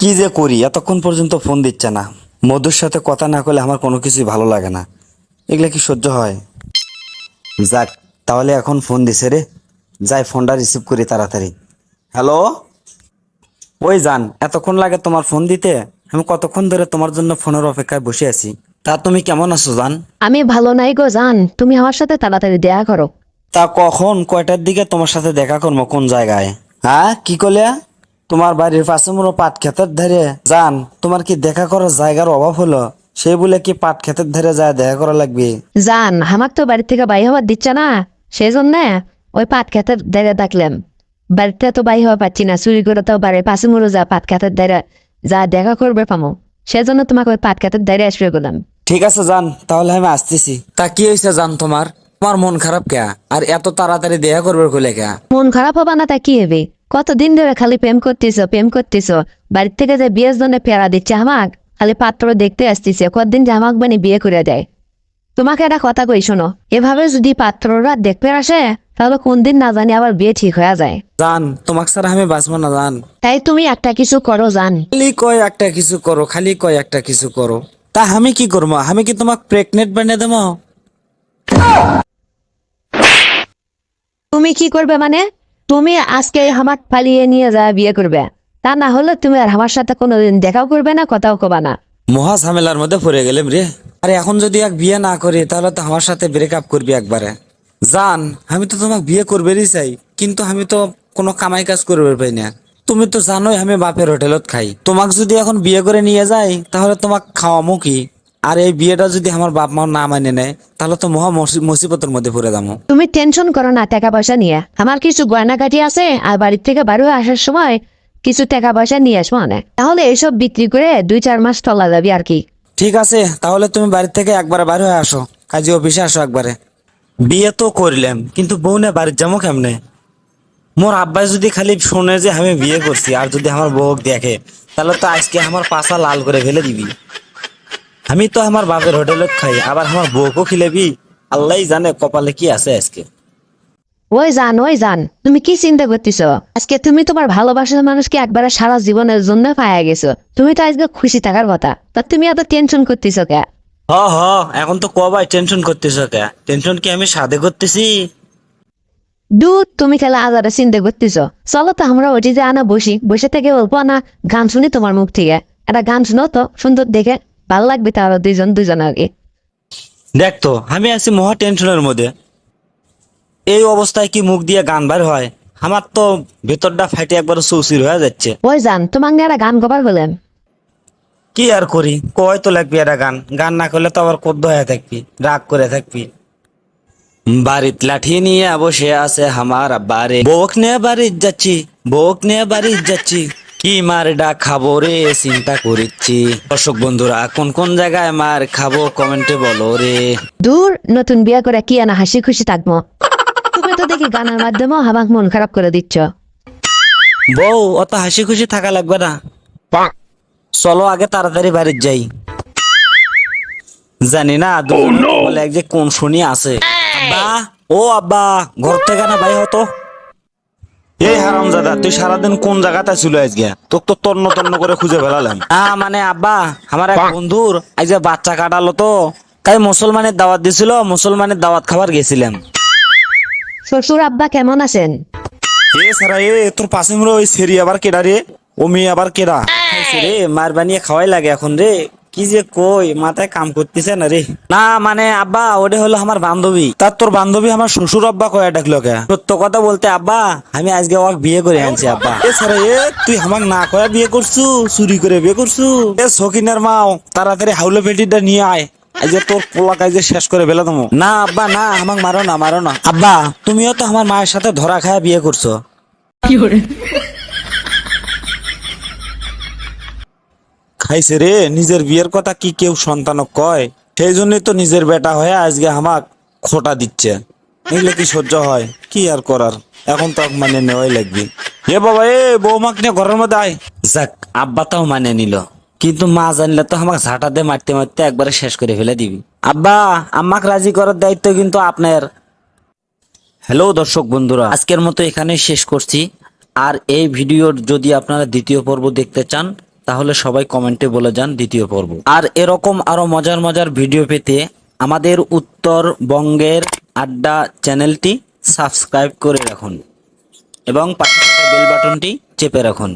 কি যে করি? এতক্ষণ পর্যন্ত ফোন দিচ্ছে না। মধুর সাথে কথা না করলে আমার কোনো কিছুই ভালো লাগে না। এগুলা কি সহ্য হয়? যাক তাহলে এখন ফোন দিছে রে। যাই ফোনটা রিসিভ করি তাড়াতাড়ি। হ্যালো ওই যান এতক্ষণ লাগে তোমার ফোন দিতে? আমি কতক্ষণ ধরে তোমার জন্য ফোনের অপেক্ষায় বসে আছি? তা তুমি কেমন আছো জান? আমি ভালো নাই গো জান। তুমি আমার সাথে তাড়াতাড়ি দেখা করো। তা কখন? কয়টার দিকে তোমার সাথে দেখা করব? কোন জায়গায়? হ্যাঁ? কি করলে তোমার বাড়ির পাশে মনে পাট ক্ষেতের ধারে যান তোমার কি দেখা করার জায়গার অভাব হলো? সেই বলে কি পাট ক্ষেতের ধারে যায় দেখা করা লাগবে? জান আমার তো বাড়ি থেকে বাই হওয়ার দিচ্ছে না। সেই জন্য ওই পাট খেতের দাঁড়িয়ে ডাকলাম। বাড়িতে তো বাই হওয়া পাচ্ছি না চুরি করে তো বাড়ির পাশে মরে যা পাট খেতের দাঁড়িয়ে যা দেখা করবে পামো। সেজন্য তোমাকে ওই পাট খেতের দাঁড়িয়ে আসবে গেলাম ঠিক আছে যান তাহলে আমি আসতেছি। তা কি হয়েছে জান তোমার? তোমার মন খারাপ কে আর এত তাড়াতাড়ি দেখা করবে কইলে কে মন খারাপ হবা না তা কি হবে? কতদিন ধরে খালি প্রেম করতেছো প্রেম করতেছো? বাড়ির থেকে যে বিয়ের জন্য ফেরা দিচ্ছে আমাক খালি পাত্র দেখতে আসতেছে কতদিন যে আমাক মানে বিয়ে করে দেয়? তোমাকে একটা কথা কই শোনো এভাবে যদি পাত্ররা দেখতে আসে তাহলে কোন দিন না জানি আবার বিয়ে ঠিক হয়ে যায়। জান তোমাকে ছাড়া আমি বাঁচবো না জান। তাই তুমি একটা কিছু করো জান। খালি কয় একটা কিছু করো খালি কয় একটা কিছু করো। তা আমি কি করব? আমি কি তোমাকে প্রেগনেন্ট বানিয়ে দেবো? তুমি কি করবে মানে? তুমি আজকে আমার পালিয়ে নিয়ে যা বিয়ে করবে। তা না হলে তুমি আর আমার সাথে কোনোদিন দেখাও করবে না, কথাও কবা না। মহা ঝামেলার মধ্যে পড়ে গেলাম রে। আরে এখন যদি এক বিয়ে না করি, তাহলে তো আমার সাথে ব্রেকআপ করবি একবারে। জান, আমি তো তোমাকে বিয়ে করবেরই চাই, কিন্তু আমি তো কোনো কামাই কাজ করবে পাই না। তুমি তো জানোই আমি বাপের হোটেলত খাই। তোমাকে যদি এখন বিয়ে করে নিয়ে যাই, তাহলে তোমাকে খাওয়ামো কি? আর এই বিয়েটা যদি আমার বাপ মা না মানে নেয় তাহলে তো মহা মুসিবতের মধ্যে পড়ে যাব। তুমি টেনশন করো না টাকা পয়সা নিয়ে। আমার কিছু গয়নাকাটি আছে আর বাড়ির থেকে বাড়ি আসার সময় কিছু টাকা পয়সা নিয়ে আসব অনেক। তাহলে এইসব বিক্রি করে দুই চার মাস চলা যাবে আর কি। ঠিক আছে তাহলে তুমি বাড়ি থেকে একবার বাইরে হয়ে আসো। কাজী অফিসে আসো একবারে। বিয়ে তো করলাম কিন্তু বউ না বাড়ির যাব কেমনে? মোর আব্বাই যদি খালি শুনে যে আমি বিয়ে করছি আর যদি আমার বউ দেখে তাহলে তো আজকে আমার পাশা লাল করে ফেলে দিবি। আমি তো আমার বাপের হোটেলে খাই আবার আমার বউকেও খিলেবি। আল্লাহ জানে কপালে কি আছে আজকে। ওই জান ওই জান তুমি কি চিন্তা করতেছ? আজকে তুমি তোমার ভালোবাসার মানুষকে একবারে সারা জীবনের জন্য পায়া গেছো। তুমি তো আজকে খুশি থাকার কথা। তা তুমি এত টেনশন করতেছ কে? হ হ এখন তো কবাই টেনশন করতেছ কে? টেনশন কি আমি সাদে করতেছি? দূর তুমি খেলা আজারে চিন্তা করতেছ। চলো তো আমরা ওটি যে আনা বসি। বসে থেকে অল্প আনা গান শুনি তোমার মুখ থেকে। একটা গান শুনো তো সুন্দর দেখে। ভালো লাগবে তাহলে দুইজন দুইজন আগে। দেখ তো আমি আছি মহা টেনশনের মধ্যে। এই অবস্থায় কি মুখ দিয়ে গান বার হয়? আমার তো ভেতরটা ফাইটে একবার চৌচির হয়ে যাচ্ছে। ওই জান তোমার একটা গান গবার হলেন? কি আর করি? কয় তো লাগবি একটা গান? গান না করলে তো আবার কদ্দ হয়ে থাকবি রাগ করে থাকবি। বাড়িত লাঠি নিয়ে বসে আছে আমার বারে বউক নিয়ে বাড়িত যাচ্ছি বউক নিয়ে বাড়িত যাচ্ছি। কি মার ডাক খাব রে? চিন্তা করিচ্ছি। দর্শক বন্ধুরা কোন কোন জায়গায় মার খাব কমেন্টে বলো রে। দূর নতুন বিয়া করে কি আনা হাসি খুশি থাকব? তুমি তো দেখি গানের মাধ্যমে আমাক মন খারাপ করে দিচ্ছ। বউ অত হাসি খুশি থাকা লাগবে না। চলো আগে তাড়াতাড়ি বাড়ির যাই। জানি না দুজনে বলে এক যে কোন শুনি আছে। আব্বা ও আব্বা ঘর থেকে না ভাই হতো? এই হারাম দাদা তুই সারাদিন কোন জায়গাতে ছিল আজকে? তোকে তো তন্ন তন্ন করে খুঁজে ফেলালাম না মানে আব্বা আমার এক বন্ধুর আজ যে বাচ্চা কাটালো তো তাই মুসলমানের দাওয়াত দিছিল মুসলমানের দাওয়াত খাবার গেছিলাম। শ্বশুর আব্বা কেমন আছেন? এ সারা এ তোর পাশে ওই সেরি আবার কেডা রে? ও মেয়ে আবার কেডা? রে মার বানিয়ে খাওয়াই লাগে এখন রে। কি যে কই, মাথায় কাম করতেছে না রে। না মানে আব্বা, ওটা হলো আমার বান্ধবী। তার তোর বান্ধবী আমার শ্বশুর আব্বা কয়া ডাকলো কে? সত্য কথা বলতে আব্বা, আমি আজকে ওকে বিয়ে করে আনছি আব্বা। এ এ, তুই আমাক না কয়া বিয়ে করছু, চুরি করে বিয়ে করছু? এ সকিনার মাও তাড়াতাড়ি হাউলে পেটিটা নিয়ে আয়। যে তোর পোলা কাজে শেষ করে ফেলে তুমি না আব্বা, না, আমাকে মারো না মারো না। আব্বা, তুমিও তো আমার মায়ের সাথে ধরা খায় বিয়ে করছ। খাইছে রে নিজের বিয়ের কথা কি কেউ সন্তানক কয়? সেই জন্যই তো নিজের বেটা হয়ে আজকে আমাক খোটা দিচ্ছে। এগুলো কি সহ্য হয়? কি আর করার? এখন তো মানে নেওয়াই লাগবে। এ বাবা এ বৌমাক নিয়ে ঘরের মধ্যে আয়। যাক আব্বা তাও মানে নিল। কিন্তু মা জানলে তো আমাকে ঝাঁটা দিয়ে মারতে মারতে একবারে শেষ করে ফেলে দিবি। আব্বা আম্মাক রাজি করার দায়িত্ব কিন্তু আপনার। হ্যালো দর্শক বন্ধুরা। আজকের মতো এখানেই শেষ করছি। আর এই ভিডিওর যদি আপনারা দ্বিতীয় পর্ব দেখতে চান তাহলে সবাই কমেন্টে বলে যান দ্বিতীয় পর্ব। আর এরকম আরও মজার মজার ভিডিও পেতে আমাদের উত্তরবঙ্গের আড্ডা চ্যানেলটি সাবস্ক্রাইব করে রাখুন এবং পাশে থাকা বেল বাটনটি চেপে রাখুন।